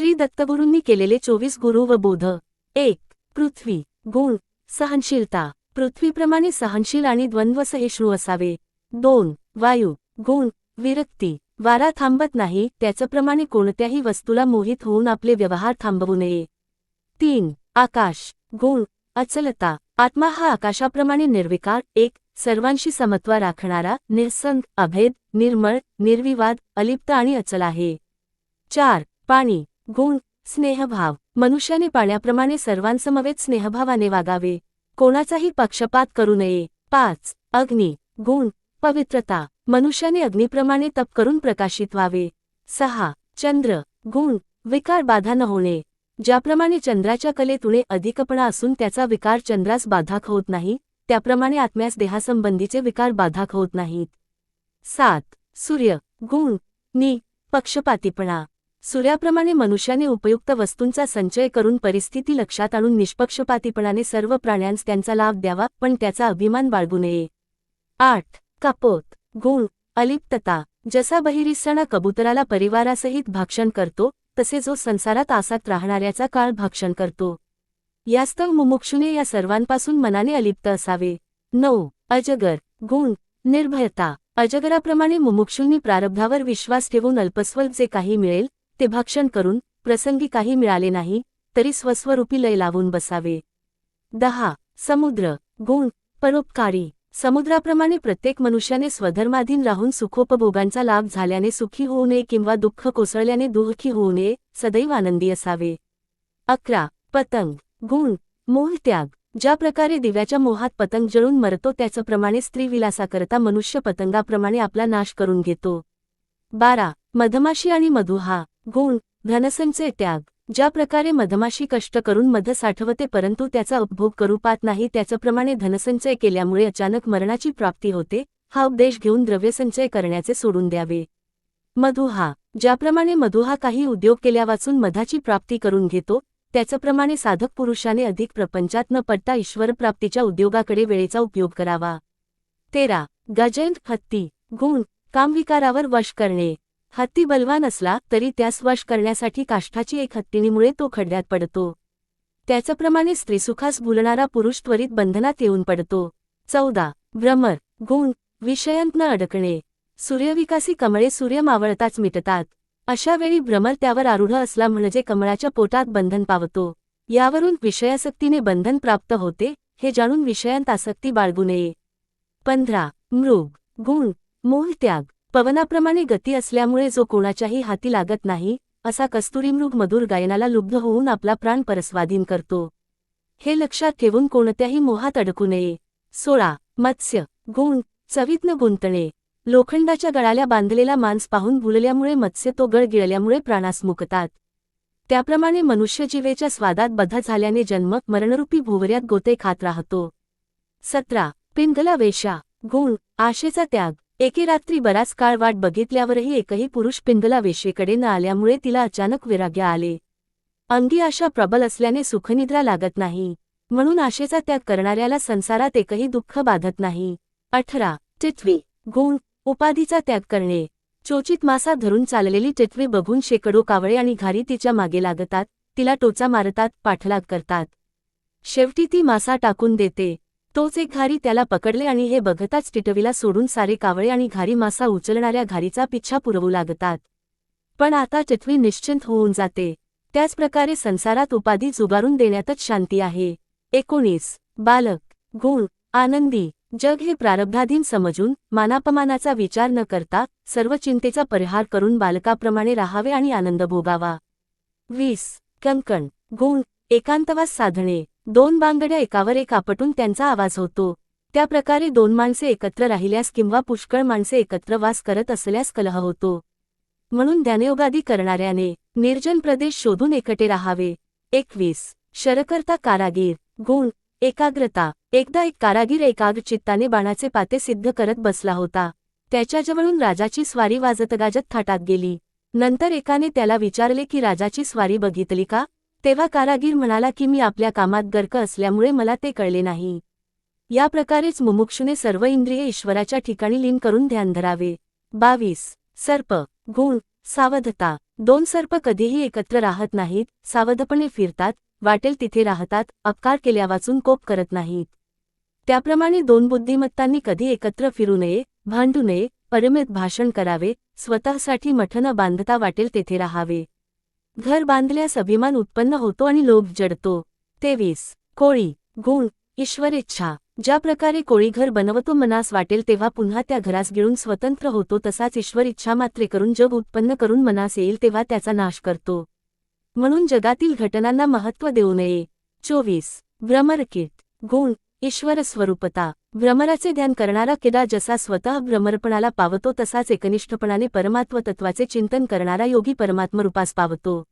श्री दत्तगुरूंनी केलेले चोवीस गुरु व बोध. एक पृथ्वी. गुण. सहनशीलता. पृथ्वीप्रमाणे सहनशील आणि द्वंद्वसहिष्णू असावे. दोन वायू. गुण. विरक्ती. वारा थांबत नाही त्याचप्रमाणे कोणत्याही वस्तूला मोहित होऊन आपले व्यवहार थांबवू नये. तीन आकाश. गुण. अचलता. आत्मा हा आकाशाप्रमाणे निर्विकार एक सर्वांशी समत्वा राखणारा निरसंग अभेद निर्मळ निर्विवाद अलिप्त आणि अचल आहे. चार पाणी. गुण स्नेहभाव. मनुष्याने पाण्याप्रमाणे सर्वांसमवेत स्नेहभावाने वागावे. कोणाचाही पक्षपात करू नये. पाच अग्नी. गुण पवित्रता. मनुष्याने अग्निप्रमाणे तप करून प्रकाशित व्हावे. सहा चंद्र. गुण विकार बाधा न होणे. ज्याप्रमाणे चंद्राच्या कलेतुणे अधिकपणा असून त्याचा विकार चंद्रास बाधाक होत नाही त्याप्रमाणे आत्म्यास देहासंबंधीचे विकार बाधाक होत नाहीत. सात सूर्य. गुण नि पक्षपातीपणा. सूर्याप्रमाणे मनुष्याने उपयुक्त वस्तूंचा संचय करून परिस्थिती लक्षात आणून निष्पक्षपातीपणाने सर्व प्राण्यांस त्यांचा लाभ द्यावा पण त्याचा अभिमान बाळगू नये. आठ. कपोत. गुण अलिप्तता. जसा बहिरिसणा कबुतराला परिवारासहित भाक्षण करतो तसे जो संसारात आसात राहणाऱ्याचा काळ भाक्षण करतो. यास्तव मुमुक्षुने या सर्वांपासून मनाने अलिप्त असावे. नऊ. अजगर. गुण निर्भयता. अजगराप्रमाणे मुमुक्षूंनी प्रारब्धावर विश्वास ठेवून अल्पस्वल्प जे काही मिळेल ते भक्षण करून प्रसंगी काही मिळाले नाही तरी स्वस्वरूपी लय लावून बसावे. दहा. समुद्र. गुण. परोपकारी. समुद्राप्रमाणे प्रत्येक मनुष्याने स्वधर्माधीन राहून सुखोपभोगांचा लाभ झाल्याने सुखी होऊ नये किंवा दुःख कोसळल्याने दुःखी होऊ नये सदैव आनंदी असावे. अकरा. पतंग. गुण. मोह त्याग. ज्या प्रकारे दिव्याच्या मोहात पतंग जळून मरतो त्याचप्रमाणे स्त्रीविलासाकरता मनुष्य पतंगाप्रमाणे आपला नाश करून घेतो. बारा. मधमाशी आणि मधु हा गुण धनसंचय त्याग ज्या प्रकारे मधमाशी कष्ट करून मध साठवते परंतु त्याचा उपभोग करू पाहत नाही त्याचप्रमाणे धनसंचय केल्यामुळे अचानक मरणाची प्राप्ती होते हा उपदेश घेऊन द्रव्यसंचय करण्याचे सोडून द्यावे. मधुहा ज्याप्रमाणे मधुहा काही उद्योग केल्या वाचून मधाची प्राप्ती करून घेतो त्याचप्रमाणे साधक पुरुषाने अधिक प्रपंचात न पडता ईश्वरप्राप्तीच्या उद्योगाकडे वेळेचा उपयोग करावा. तेरा गजंत हत्ती गुण कामविकारावर वश करणे. हत्ती बलवान असला तरी त्यास वश करण्यासाठी काष्ठाची एक हत्तीणीमुळे तो खड्ड्यात पडतो. त्याचप्रमाणे स्त्रीसुखास भुलणारा पुरुष त्वरित बंधनात येऊन पडतो. चौदा. भ्रमर गुण विषयांत न अडकणे. सूर्यविकासी कमळे सूर्य मावळताच मिटतात. अशावेळी भ्रमर त्यावर आरूढ असला म्हणजे कमळाच्या पोटात बंधन पावतो. यावरून विषयासक्तीने बंधन प्राप्त होते हे जाणून विषयांत आसक्ती बाळगू नये. पंधरा. मृग गुण मोह त्याग पवनाप्रमाणे गती असल्यामुळे जो कोणाच्याही हाती लागत नाही असा कस्तुरीमृग मधुर गायनाला लुब्ध होऊन आपला प्राण परस्वाधीन करतो. हे लक्षात ठेवून कोणत्याही मोहात अडकू नये. सोळा. मत्स्य. गुण. चवीतनं गुंतणे. लोखंडाच्या गळाल्या बांधलेला मांस पाहून भुलल्यामुळे मत्स्य तो गळ गिळल्यामुळे प्राणास मुकतात. त्याप्रमाणे मनुष्यजीवेच्या स्वादात बद्ध झाल्याने जन्म मरणरूपी भुवऱ्यात गोते खात राहतो. सतरा. पिंगला वेशा गुण. आशेचा त्याग. एके रात्री बराच काळ वाट बघितल्यावरही एकही पुरुष पिंगला वेशेकडे न आल्यामुळे तिला अचानक विराग्य आले. अंगी आशा प्रबल असल्याने सुखनिद्रा लागत नाही. म्हणून आशेचा त्याग करणाऱ्याला संसारात एकही दुःख बाधत नाही. अठरा. टिटवी. गुण. उपाधीचा त्याग करणे. चोचित मासा धरून चाललेली टिटवी बघून शेकडो कावळे आणि घारी तिच्यामागे लागतात तिला टोचा मारतात पाठलाग करतात. शेवटी ती मासा टाकून देते. तोच एक घारी त्याला पकडले आणि हे बघताच टिटवीला सोडून सारे कावळे आणि घारी मासा उचलणाऱ्या घारीचा पिच्छा पुरवू लागतात. पण आता टिटवी निश्चिंत होऊन जाते. त्याचप्रकारे संसारात उपाधी जुगारून देण्यातच शांती आहे. एकोणीस. बालक. गुण. आनंदी. जग हे प्रारब्धाधीन समजून मानापमानाचा विचार न करता सर्व चिंतेचा परिहार करून बालकाप्रमाणे राहावे आणि आनंद भोगावा. वीस. कंकण. गुण. एकांतवास साधणे. दोन बांगड्या एकावर एक आपटून त्यांचा आवाज होतो. त्या प्रकारे दोन माणसे एकत्र राहिल्यास किंवा पुष्कळ माणसे एकत्र वास करत असल्यास कलह होतो. म्हणून ध्यानयोगादी करणाऱ्याने निर्जन प्रदेश शोधून एकटे राहावे. एकवीस. शरकर्ता कारागीर. गुण. एकाग्रता. एकदा एक कारागीर एकाग्र चित्ताने बाणाचे पाते सिद्ध करत बसला होता. त्याच्याजवळून राजाची स्वारी वाजत गाजत थाटात गेली. नंतर एकाने त्याला विचारले की राजाची स्वारी बघितली का? तेव्हा कारागीर म्हणाला की मी आपल्या कामात गर्क असल्यामुळे मला ते कळले नाही. या प्रकारेच मुमुक्षुने सर्व इंद्रिय ईश्वराच्या ठिकाणी लीन करून ध्यान धरावे. बावीस. सर्प. गुण सावधता. दोन सर्प कधीही एकत्र राहत नाहीत सावधपणे फिरतात वाटेल तिथे राहतात अपकार केल्यावाचून कोप करत नाहीत. त्याप्रमाणे दोन बुद्धिमत्तांनी कधी एकत्र फिरू नये भांडू नये परमित भाषण करावे स्वतःसाठी मठनं बांधता वाटेल तेथे राहावे. घर बांधल्यास अभिमान उत्पन्न होतो आणि लोभ जडतो. तेवीस. कोळी. गुण. ईश्वरेच्छा ज्या प्रकारे कोळी घर बनवतो मनास वाटेल तेव्हा पुन्हा त्या घरास गिळून स्वतंत्र होतो तसाच ईश्वर इच्छा मात्रे करून जग उत्पन्न करून मनास येईल तेव्हा त्याचा नाश करतो. म्हणून जगातील घटनांना महत्त्व देऊ नये. चोवीस. भ्रमरकीट. गुण. ईश्वर स्वरूपता. भ्रमराचे ध्यान करणारा किडा जसा स्वतः भ्रमरपणाला पावतो तसाच एकनिष्ठपणाने परमात्म तत्वाचे चिंतन करणारा योगी परमात्मरूपास पावतो.